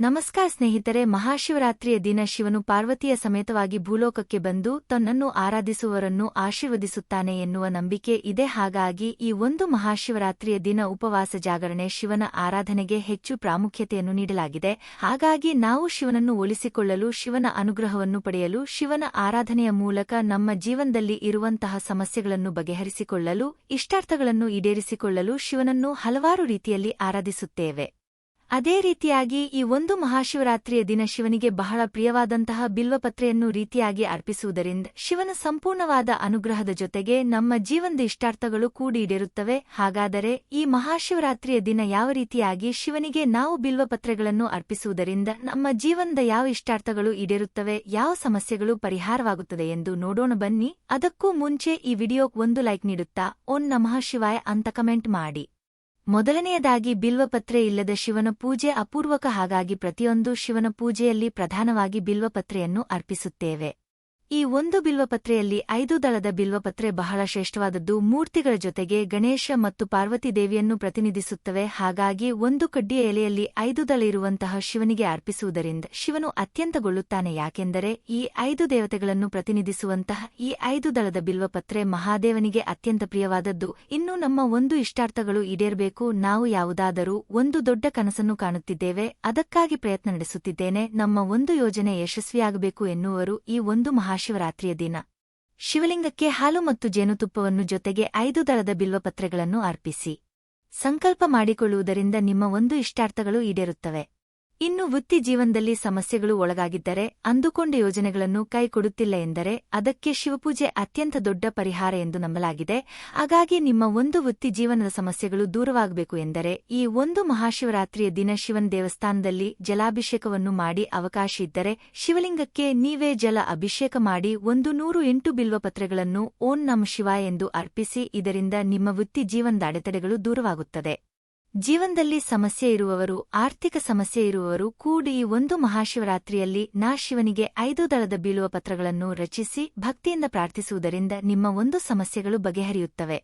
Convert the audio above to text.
ನಮಸ್ಕಾರ ಸ್ನೇಹಿತರೆ, ಮಹಾಶಿವರಾತ್ರಿಯ ದಿನ ಶಿವನು ಪಾರ್ವತಿಯ ಸಮೇತವಾಗಿ ಭೂಲೋಕಕ್ಕೆ ಬಂದು ತನ್ನನ್ನು ಆರಾಧಿಸುವವರನ್ನು ಆಶೀರ್ವದಿಸುತ್ತಾನೆ ಎನ್ನುವ ನಂಬಿಕೆ ಇದೆ. ಹಾಗಾಗಿ ಈ ಒಂದು ಮಹಾಶಿವರಾತ್ರಿಯ ದಿನ ಉಪವಾಸ ಜಾಗರಣೆ ಶಿವನ ಆರಾಧನೆಗೆ ಹೆಚ್ಚು ಪ್ರಾಮುಖ್ಯತೆಯನ್ನು ನೀಡಲಾಗಿದೆ. ಹಾಗಾಗಿ ನಾವು ಶಿವನನ್ನು ಒಲಿಸಿಕೊಳ್ಳಲು, ಶಿವನ ಅನುಗ್ರಹವನ್ನು ಪಡೆಯಲು, ಶಿವನ ಆರಾಧನೆಯ ಮೂಲಕ ನಮ್ಮ ಜೀವನದಲ್ಲಿ ಇರುವಂತಹ ಸಮಸ್ಯೆಗಳನ್ನು ಬಗೆಹರಿಸಿಕೊಳ್ಳಲು, ಇಷ್ಟಾರ್ಥಗಳನ್ನು ಈಡೇರಿಸಿಕೊಳ್ಳಲು ಶಿವನನ್ನು ಹಲವಾರು ರೀತಿಯಲ್ಲಿ ಆರಾಧಿಸುತ್ತೇವೆ. ಅದೇ ರೀತಿಯಾಗಿ ಈ ಒಂದು ಮಹಾಶಿವರಾತ್ರಿಯ ದಿನ ಶಿವನಿಗೆ ಬಹಳ ಪ್ರಿಯವಾದಂತಹ ಬಿಲ್ವಪತ್ರೆಯನ್ನು ರೀತಿಯಾಗಿ ಅರ್ಪಿಸುವುದರಿಂದ ಶಿವನ ಸಂಪೂರ್ಣವಾದ ಅನುಗ್ರಹದ ಜೊತೆಗೆ ನಮ್ಮ ಜೀವನದ ಇಷ್ಟಾರ್ಥಗಳು ಕೂಡಿ ಈಡೇರುತ್ತವೆ ಹಾಗಾದರೆ ಈ ಮಹಾಶಿವರಾತ್ರಿಯ ದಿನ ಯಾವ ರೀತಿಯಾಗಿ ಶಿವನಿಗೆ ನಾವು ಬಿಲ್ವಪತ್ರೆಗಳನ್ನು ಅರ್ಪಿಸುವುದರಿಂದ ನಮ್ಮ ಜೀವನದ ಯಾವ ಇಷ್ಟಾರ್ಥಗಳು ಈಡೇರುತ್ತವೆ, ಯಾವ ಸಮಸ್ಯೆಗಳು ಪರಿಹಾರವಾಗುತ್ತದೆ ಎಂದು ನೋಡೋಣ ಬನ್ನಿ. ಅದಕ್ಕೂ ಮುಂಚೆ ಈ ವಿಡಿಯೋಕ್ ಒಂದು ಲೈಕ್ ನೀಡುತ್ತಾ, ಓಂ ನಮಃ ಶಿವಾಯ ಅಂತ ಕಮೆಂಟ್ ಮಾಡಿ. ಮೊದಲನೆಯದಾಗಿ ಬಿಲ್ವಪತ್ರೆ ಇಲ್ಲದ ಶಿವನ ಪೂಜೆ ಅಪೂರ್ವಕ ಹಾಗಾಗಿ ಪ್ರತಿಯೊಂದು ಶಿವನ ಪೂಜೆಯಲ್ಲಿ ಪ್ರಧಾನವಾಗಿ ಬಿಲ್ವಪತ್ರೆಯನ್ನು ಅರ್ಪಿಸುತ್ತೇವೆ. ಈ ಒಂದು ಬಿಲ್ವಪತ್ರೆಯಲ್ಲಿ ಐದು ದಳದ ಬಿಲ್ವಪತ್ರೆ ಬಹಳ ಶ್ರೇಷ್ಠವಾದದ್ದು. ಮೂರ್ತಿಗಳ ಜೊತೆಗೆ ಗಣೇಶ ಮತ್ತು ಪಾರ್ವತಿ ದೇವಿಯನ್ನು ಪ್ರತಿನಿಧಿಸುತ್ತವೆ. ಹಾಗಾಗಿ ಒಂದು ಕಡ್ಡಿಯ ಎಲೆಯಲ್ಲಿ ಐದು ದಳ ಇರುವಂತಹ ಶಿವನಿಗೆ ಅರ್ಪಿಸುವುದರಿಂದ ಶಿವನು ಅತ್ಯಂತಗೊಳ್ಳುತ್ತಾನೆ. ಯಾಕೆಂದರೆ ಈ ಐದು ದೇವತೆಗಳನ್ನು ಪ್ರತಿನಿಧಿಸುವಂತಹ ಈ ಐದು ದಳದ ಬಿಲ್ವಪತ್ರೆ ಮಹಾದೇವನಿಗೆ ಅತ್ಯಂತ ಪ್ರಿಯವಾದದ್ದು. ಇನ್ನು ನಮ್ಮ ಒಂದು ಇಷ್ಟಾರ್ಥಗಳು ಈಡೇರಬೇಕು. ನಾವು ಯಾವುದಾದರೂ ಒಂದು ದೊಡ್ಡ ಕನಸನ್ನು ಕಾಣುತ್ತಿದ್ದೇವೆ. ಅದಕ್ಕಾಗಿ ಪ್ರಯತ್ನ ನಡೆಸುತ್ತಿದ್ದೇನೆ. ನಮ್ಮ ಒಂದು ಯೋಜನೆ ಯಶಸ್ವಿಯಾಗಬೇಕು ಎನ್ನುವರು ಈ ಒಂದು ಮಹಾಶಿವರಾತ್ರಿಯ ದಿನ. ಶಿವಲಿಂಗಕ್ಕೆ ಹಾಲು ಮತ್ತು ಜೇನುತುಪ್ಪವನ್ನು ಜೊತೆಗೆ ಐದು ದಳದ ಬಿಲ್ವಪತ್ರೆಗಳನ್ನು ಅರ್ಪಿಸಿ. ಸಂಕಲ್ಪ ಮಾಡಿಕೊಳ್ಳುವುದರಿಂದ ನಿಮ್ಮ ಒಂದು ಇಷ್ಟಾರ್ಥಗಳು ಈಡೇರುತ್ತವೆ. ಇನ್ನು ವೃತ್ತಿ ಜೀವನದಲ್ಲಿ ಸಮಸ್ಯೆಗಳು ಒಳಗಾಗಿದ್ದರೆ ಅಂದುಕೊಂಡ ಯೋಜನೆಗಳನ್ನು ಕೈಕೊಡುತ್ತಿಲ್ಲ ಎಂದರೆ ಅದಕ್ಕೆ ಶಿವಪೂಜೆ ಅತ್ಯಂತ ದೊಡ್ಡ ಪರಿಹಾರ ಎಂದು ನಂಬಲಾಗಿದೆ. ಹಾಗಾಗಿ ನಿಮ್ಮ ಒಂದು ವೃತ್ತಿ ಜೀವನದ ಸಮಸ್ಯೆಗಳು ದೂರವಾಗಬೇಕು ಎಂದರೆ ಈ ಒಂದು ಮಹಾಶಿವರಾತ್ರಿಯ ದಿನ ಶಿವನ ದೇವಸ್ಥಾನದಲ್ಲಿ ಜಲಾಭಿಷೇಕವನ್ನು ಮಾಡಿ ಅವಕಾಶ ಇದ್ದರೆ ಶಿವಲಿಂಗಕ್ಕೆ ನೀವೇ ಜಲ ಅಭಿಷೇಕ ಮಾಡಿ ಒಂದು ನೂರು ಎಂಟು ಬಿಲ್ವಪತ್ರಗಳನ್ನು ಓಂ ನಮ ಶಿವ ಎಂದು ಅರ್ಪಿಸಿ ಇದರಿಂದ ನಿಮ್ಮ ವೃತ್ತಿ ಜೀವನದ ಅಡೆತಡೆಗಳು ದೂರವಾಗುತ್ತದೆ. ಜೀವನದಲ್ಲಿ ಸಮಸ್ಯೆ ಇರುವವರು, ಆರ್ಥಿಕ ಸಮಸ್ಯೆ ಇರುವವರು ಕೂಡಿ ಒಂದು ಮಹಾಶಿವರಾತ್ರಿಯಲ್ಲಿ ನಾ ಶಿವನಿಗೆ ಐದು ದಳದ ಬೀಳುವ ಪತ್ರಗಳನ್ನು ರಚಿಸಿ ಭಕ್ತಿಯಿಂದ ಪ್ರಾರ್ಥಿಸುವುದರಿಂದ ನಿಮ್ಮ ಒಂದು ಸಮಸ್ಯೆಗಳು ಬಗೆಹರಿಯುತ್ತವೆ.